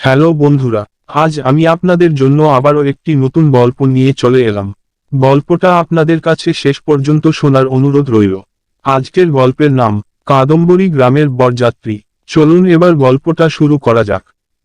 Hello বন্ধুরা, আজ আমি আপনাদের জন্য আবারও একটি নতুন গল্প নিয়ে চলে এলাম। গল্পটা আপনাদের কাছে শেষ পর্যন্ত শোনার অনুরোধ রইল। আজকের গল্পের নাম, কাদম্বরী গ্রামের বরযাত্রী। চলুন এবার গল্পটা শুরু করা যাক।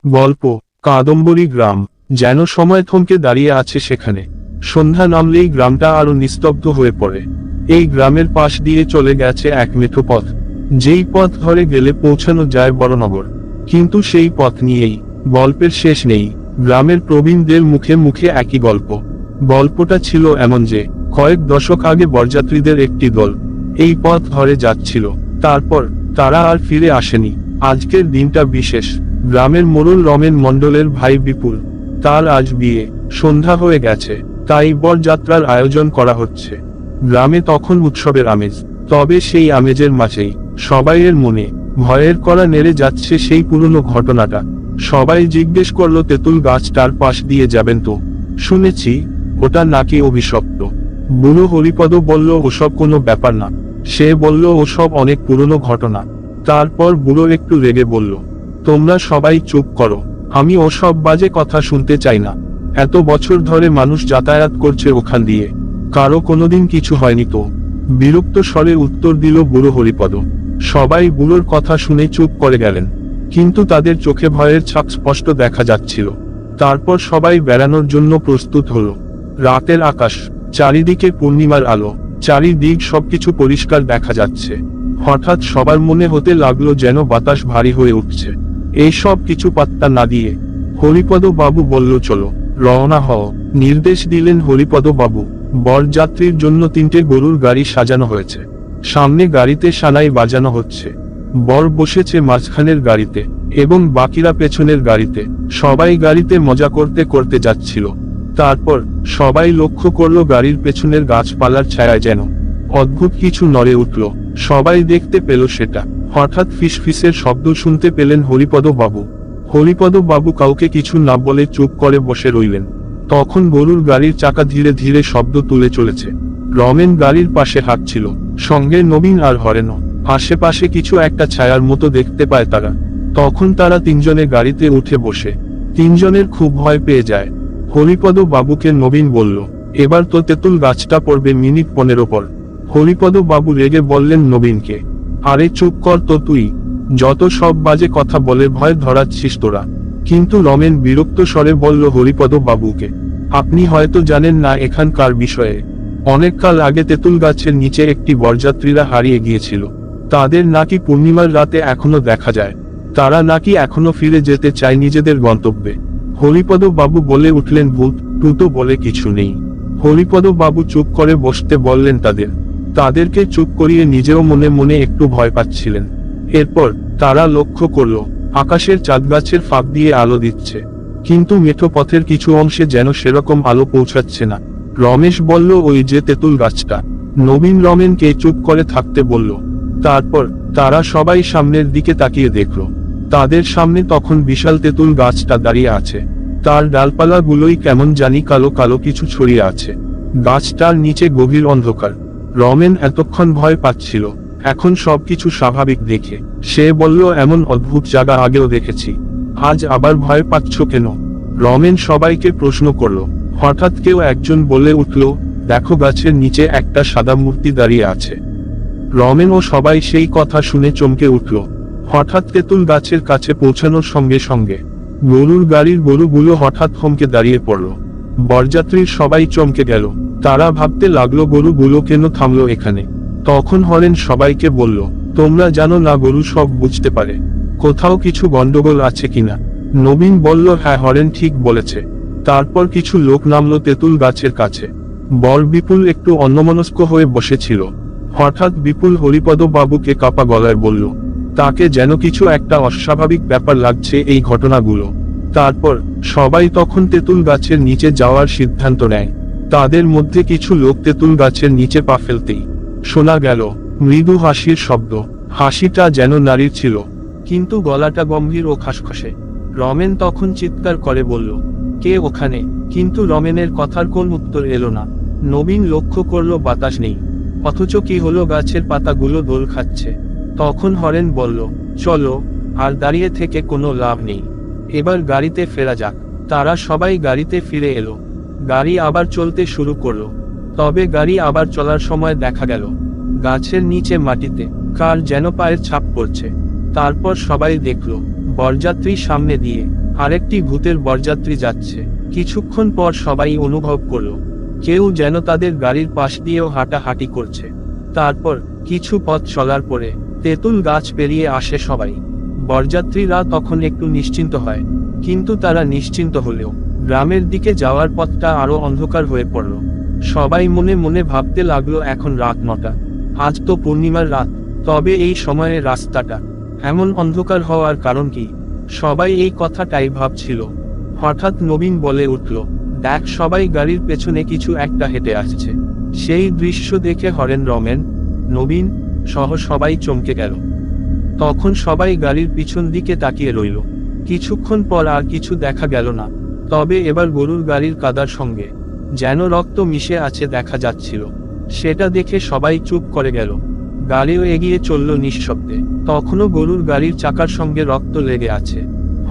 গল্প, কাদম্বরী গ্রাম, যেন সময় থমকে দাঁড়িয়ে আছে সেখানে। সন্ধ্যা নামলেই গ্রামটা আরও নিস্তব্ধ হয়ে পড়ে। এই গ্রামের পাশ দিয়ে চলে গেছে এক মেঠো পথ। যেই পথ ধরে গেলে পৌঁছানো যায় বড়নগর। কিন্তু সেই পথ নিয়েই গল্পের শেষ নেই। গ্রামের প্রবীণদের মুখে মুখে একই গল্প। গল্পটা ছিল এমন যে, কয়েক দশক আগে বরযাত্রীদের একটি দল এই পথ ধরে যাচ্ছিল। তারপর তারা আর ফিরে আসেনি। আজকের দিনটা বিশেষ। গ্রামের মোড়ল রমেন মণ্ডলের ভাই বিপুল। তার আজ বিয়ে। সন্ধ্যা হয়ে গেছে। তাই বরযাত্রার আয়োজন করা হচ্ছে। গ্রামে তখন উৎসবের আমেজ। তবে সেই আমেজের মাঝেই সবাইয়ের মনে ভয়ের করা নেড়ে যাচ্ছে সেই পুরনো ঘটনাটা। সবাই জিজ্ঞেস করল, তেঁতুল গাছটার পাশ দিয়ে যাবেন তো? শুনেছি, ওটা নাকি অভিশপ্ত। বুড়ো হরিপদ বলল, ওসব কোনো ব্যাপার না। সে বলল, ওসব অনেক পুরনো ঘটনা। তারপর বুড়ো একটু রেগে বলল, তোমরা সবাই চুপ করো, আমি ওসব বাজে কথা শুনতে চাই না। এত বছর ধরে মানুষ যাতায়াত করছে ওখান দিয়ে। কারও কোনোদিন কিছু হয়নি তো? বিরক্ত স্বরে উত্তর দিল বুড়ো হরিপদ, সবাই বুড়োর কথা শুনে চুপ করে গেলেন। কিন্তু তাদের চোখে ভয়ের ছাপ স্পষ্ট দেখা যাচ্ছিল। তারপর সবাই বেড়ানোর জন্য প্রস্তুত হল। রাতের আকাশ, চারিদিকে পূর্ণিমার আলো, চারিদিক সবকিছু পরিষ্কার দেখা যাচ্ছে। হঠাৎ সবার মনে হতে লাগল যেন বাতাস ভারী হয়ে উঠছে। এই সব কিছু পাত্তা না দিয়ে, হরিপদ বাবু বলল, চলো, রওনা হও। নির্দেশ দিলেন হরিপদ বাবু। বরযাত্রীর জন্য তিনটে গরুর গাড়ি সাজানো হয়েছে। সামনে গাড়িতে সানাই বাজানো হচ্ছে। বর বসেছে মাঝখানের গাড়িতে এবং বাকিরা পেছনের গাড়িতে। সবাই গাড়িতে মজা করতে করতে যাচ্ছিল। তারপর সবাই লক্ষ্য করল গাড়ির পেছনের গাছপালার ছায়ায় যেন অদ্ভুত কিছু নড়ে উঠল। সবাই দেখতে পেল সেটা। হঠাৎ ফিসফিসের শব্দ শুনতে পেলেন হরিপদ বাবু। হরিপদ বাবু কাউকে কিছু না বলে চুপ করে বসে রইলেন। তখন গরুর গাড়ির চাকা ধীরে ধীরে শব্দ তুলে চলেছে। রমেন গাড়ির পাশে হাঁটছিল। সঙ্গে নবীন আর হরেন আশেপাশে কিছু একটা ছায়ার মতো দেখতে পায় তারা। তখন তারা তিনজনে গাড়িতে উঠে বসে। তিনজনের খুব ভয় পেয়ে যায়। হরিপদ বাবুকে নবীন বলল, এবার তো তেঁতুল গাছটা পড়বে মিনিট পনেরো পর। হরিপদ বাবু রেগে বললেন নবীনকে, আরে চুপ কর তো তুই। যত সব বাজে কথা বলে ভয় ধরাচ্ছিস তোরা। কিন্তু রমেন বিরক্ত স্বরে বলল হরিপদ বাবুকে, আপনি হয়তো জানেন না এখানকার বিষয়ে। অনেক কাল আগে তেঁতুল গাছের নিচে একটি বরযাত্রীরা হারিয়ে গিয়েছিল। তাদের নাকি পূর্ণিমার রাতে এখনও দেখা যায়। তারা নাকি এখনও ফিরে যেতে চায় নিজেদের গন্তব্যে। হরিপদ বাবু বলে উঠলেন, ভূত টুতো বলে কিছু নেই। হরিপদ বাবু চুপ করে বসতে বললেন তাদের। তাদেরকে চুপ করিয়ে নিজেও মনে মনে একটু ভয় পাচ্ছিলেন। এরপর তারা লক্ষ্য করল, আকাশের চাঁদ গাছের ফাঁক দিয়ে আলো দিচ্ছে। কিন্তু মেঠো পথের কিছু অংশে যেন সেরকম আলো পৌঁছাচ্ছে না। রমেশ বলল, ওই যে তেঁতুল গাছটা। নবীন রমেনকে চুপ করে থাকতে বলল তারপর তারা সবাই সামনের দিকে তাকিয়ে দেখল। তাদের সামনে তখন বিশাল তেঁতুল গাছটা দাঁড়িয়ে আছে। তার ডালপালাগুলোই কেমন জানি কালো কালো কিছু ছড়িয়ে আছে। গাছটার নিচে গভীর অন্ধকার। রমেন এতক্ষণ ভয় পাচ্ছিল। এখন সবকিছু স্বাভাবিক দেখে। সে বলল, এমন অদ্ভুত জায়গা আগেও দেখেছি। আজ আবার ভয় পাচ্ছ কেন? রমেন সবাইকে প্রশ্ন করল। হঠাৎ কেউ একজন বলে উঠল, দেখো গাছের নিচে একটা সাদা মূর্তি দাঁড়িয়ে আছে। রমেন ও সবাই সেই কথা শুনে চমকে উঠল। হঠাৎ তেঁতুল গাছের কাছে পৌঁছানোর সঙ্গে সঙ্গে গরুর গাড়ির গরুগুলো হঠাৎ থমকে দাঁড়িয়ে পড়ল। বরযাত্রীর সবাই চমকে গেল। তারা ভাবতে লাগল গরুগুলো কেন থামলো এখানে। তখন হরেন সবাইকে বলল, তোমরা জানো না গরু সব বুঝতে পারে। কোথাও কিছু গন্ডগোল আছে কিনা? নবীন বলল হ্যাঁ হরেন ঠিক বলেছে। তারপর কিছু লোক নামলো তেঁতুল গাছের কাছে। বর বিপুল একটু অন্যমনস্ক হয়ে বসেছিল। হঠাৎ বিপুল হরিপদ বাবুকে কাপা গলায় বলল, তাকে যেন কিছু একটা অস্বাভাবিক ব্যাপার লাগছে এই ঘটনাগুলো। তারপর সবাই তখন তেঁতুল গাছের নিচে যাওয়ার সিদ্ধান্ত নেয়। তাদের মধ্যে কিছু লোক তেঁতুল গাছের নিচে পা ফেলতেই শোনা গেল মৃদু হাসির শব্দ। হাসিটা যেন নারীর ছিল, কিন্তু গলাটা গম্ভীর ও খাসখসে। রমেন তখন চিৎকার করে বলল, কে ওখানে? কিন্তু রমেনের কথার কোন উত্তর এলো না। নবীন লক্ষ্য করল বাতাস নেই। অথচ কি হলো গাছের পাতাগুলো দোল খাচ্ছে। তখন হরেন বলল, চলো, আর দাঁড়িয়ে থেকে কোনো লাভ নেই। এবার গাড়িতে ফেরা যাক। তারা সবাই গাড়িতে ফিরে এলো। গাড়ি আবার চলতে শুরু করল। তবে গাড়ি আবার চলার সময় দেখা গেল, গাছের নিচে মাটিতে কার যেন পায়ের ছাপ পড়ছে। তারপর সবাই দেখল, বরযাত্রী সামনে দিয়ে আরেকটি ভূতের বরযাত্রী যাচ্ছে। কিছুক্ষণ পর সবাই অনুভব করল কেউ যেন তাদের গাড়ির পাশ দিয়েও হাঁটাহাঁটি করছে। তারপর কিছু পথ চলার পরে তেঁতুল গাছ পেরিয়ে আসে সবাই। বরযাত্রীরা তখন একটু নিশ্চিন্ত হয়, কিন্তু তারা নিশ্চিন্ত হলেও গ্রামের দিকে যাওয়ার পথটা আরও অন্ধকার হয়ে পড়ল। সবাই মনে মনে ভাবতে লাগল, এখন রাত নটা। আজ তো পূর্ণিমার রাত, তবে এই সময়ে রাস্তাটা এমন অন্ধকার হওয়ার কারণ কি? সবাই এই কথাটাই ভাবছিল। হঠাৎ নবীন বলে উঠল দেখ সবাই গাড়ির পেছনে কিছু একটা হেঁটে আসছে। সেই দৃশ্য দেখে হরেন রমেন, নবীন সহ সবাই চমকে গেল। তখন সবাই গাড়ির পিছন দিকে তাকিয়ে রইল। কিছুক্ষণ পর আর কিছু দেখা গেল না। তবে এবার গরুর গাড়ির কাদার সঙ্গে যেন রক্ত মিশে আছে দেখা যাচ্ছিল। সেটা দেখে সবাই চুপ করে গেল। গাড়িও এগিয়ে চলল নিঃশব্দে। তখনও গরুর গাড়ির চাকার সঙ্গে রক্ত লেগে আছে।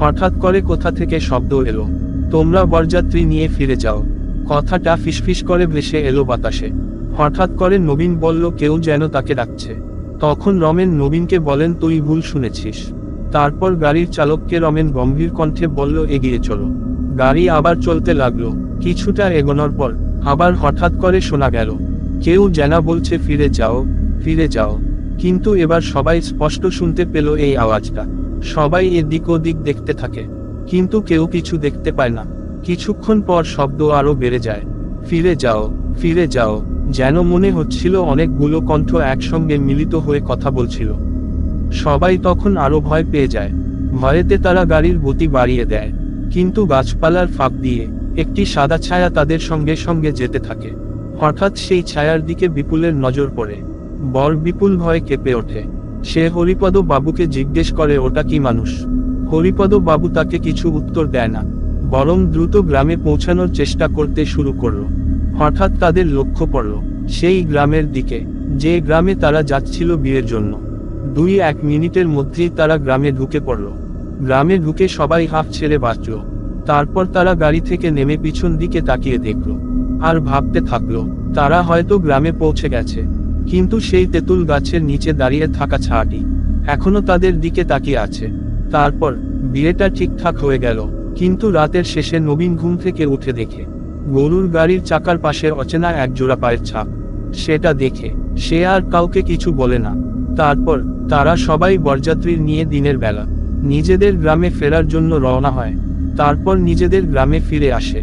হঠাৎ করে কোথা থেকে শব্দ এলো। তোমরা বরযাত্রী নিয়ে ফিরে যাও। কথাটা ফিসফিস করে ভেসে এলো বাতাসে। হঠাৎ করে নবীন বলল, কেউ যেন তাকে ডাকছে। তখন রমেন নবীনকে বলেন, তুই ভুল শুনেছিস। তারপর গাড়ির চালককে রমেন গম্ভীর কণ্ঠে বলল, এগিয়ে চলো। গাড়ি আবার চলতে লাগল। কিছুটা এগোনোর পর আবার হঠাৎ করে শোনা গেল, কেউ যেনা বলছে, ফিরে যাও ফিরে যাও। কিন্তু এবার সবাই স্পষ্ট শুনতে পেল এই আওয়াজটা। সবাই এদিক ওদিক দেখতে থাকে। কিন্তু কেউ কিছু দেখতে পায় না। কিছুক্ষণ পর শব্দ আরও বেড়ে যায়। ফিরে যাও ফিরে যাও, যেন মনে হচ্ছিল অনেকগুলো কণ্ঠ একসঙ্গে মিলিত হয়ে কথা বলছিল। সবাই তখন আরও ভয় পেয়ে যায়। ভয়েতে তারা গাড়ির গতি বাড়িয়ে দেয়। কিন্তু গাছপালার ফাঁক দিয়ে একটি সাদা ছায়া তাদের সঙ্গে সঙ্গে যেতে থাকে। হঠাৎ সেই ছায়ার দিকে বিপুলের নজর পড়ে। বর বিপুল ভয়ে কেঁপে ওঠে। সে হরিপদ বাবুকে জিজ্ঞেস করে, ওটা কি মানুষ? হরিপদ বাবু তাকে কিছু উত্তর দেয় না, বরং দ্রুত গ্রামে পৌঁছানোর চেষ্টা করতে শুরু করল। হঠাৎ তাদের লক্ষ্য পড়ল, সেই গ্রামের দিকে, যে গ্রামে তারা যাচ্ছিল বিয়ের জন্য। দুই এক মিনিটের মধ্যেই তারা গ্রামে ঢুকে পড়ল। গ্রামে ঢুকে সবাই হাফ ছেড়ে বাঁচল। তারপর তারা গাড়ি থেকে নেমে পিছন দিকে তাকিয়ে দেখল। আর ভাবতে থাকল, তারা হয়তো গ্রামে পৌঁছে গেছে। কিন্তু সেই তেঁতুল গাছের নিচে দাঁড়িয়ে থাকা ছাটি এখনও তাদের দিকে তাকিয়ে আছে। তারপর বিয়েটা ঠিকঠাক হয়ে গেল। কিন্তু রাতের শেষে নবীন ঘুম থেকে উঠে দেখে, গরুর গাড়ির চাকার পাশে অচেনা এক জোড়া পায়ের ছাপ। সেটা দেখে, সে আর কাউকে কিছু বলে না। তারপর তারা সবাই বরযাত্রীর নিয়ে দিনের বেলা নিজেদের গ্রামে ফেরার জন্য রওনা হয়। তারপর নিজেদের গ্রামে ফিরে আসে।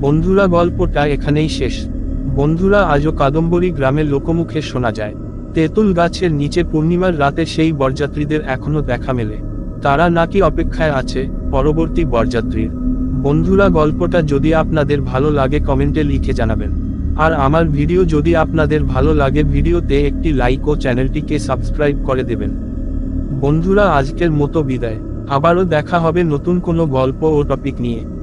বন্ধুরা গল্পটা এখানেই শেষ। বন্ধুরা আজও কাদম্বরী গ্রামের লোকমুখে শোনা যায়। তেঁতুল গাছের নিচে পূর্ণিমার রাতে সেই বরযাত্রীদের এখনও দেখা মেলে। তারা নাকি অপেক্ষায় আছে, পরবর্তী বরযাত্রীর। বন্ধুরা, গল্পটা যদি আপনাদের ভালো লাগে কমেন্টে লিখে জানাবেন। আর আমার ভিডিও যদি আপনাদের ভালো লাগে, ভিডিওতে একটি লাইক ও চ্যানেলটিকে সাবস্ক্রাইব করে দেবেন। বন্ধুরা, আজকের মতো বিদায়। আবারও দেখা হবে নতুন কোনো গল্প ও টপিক নিয়ে।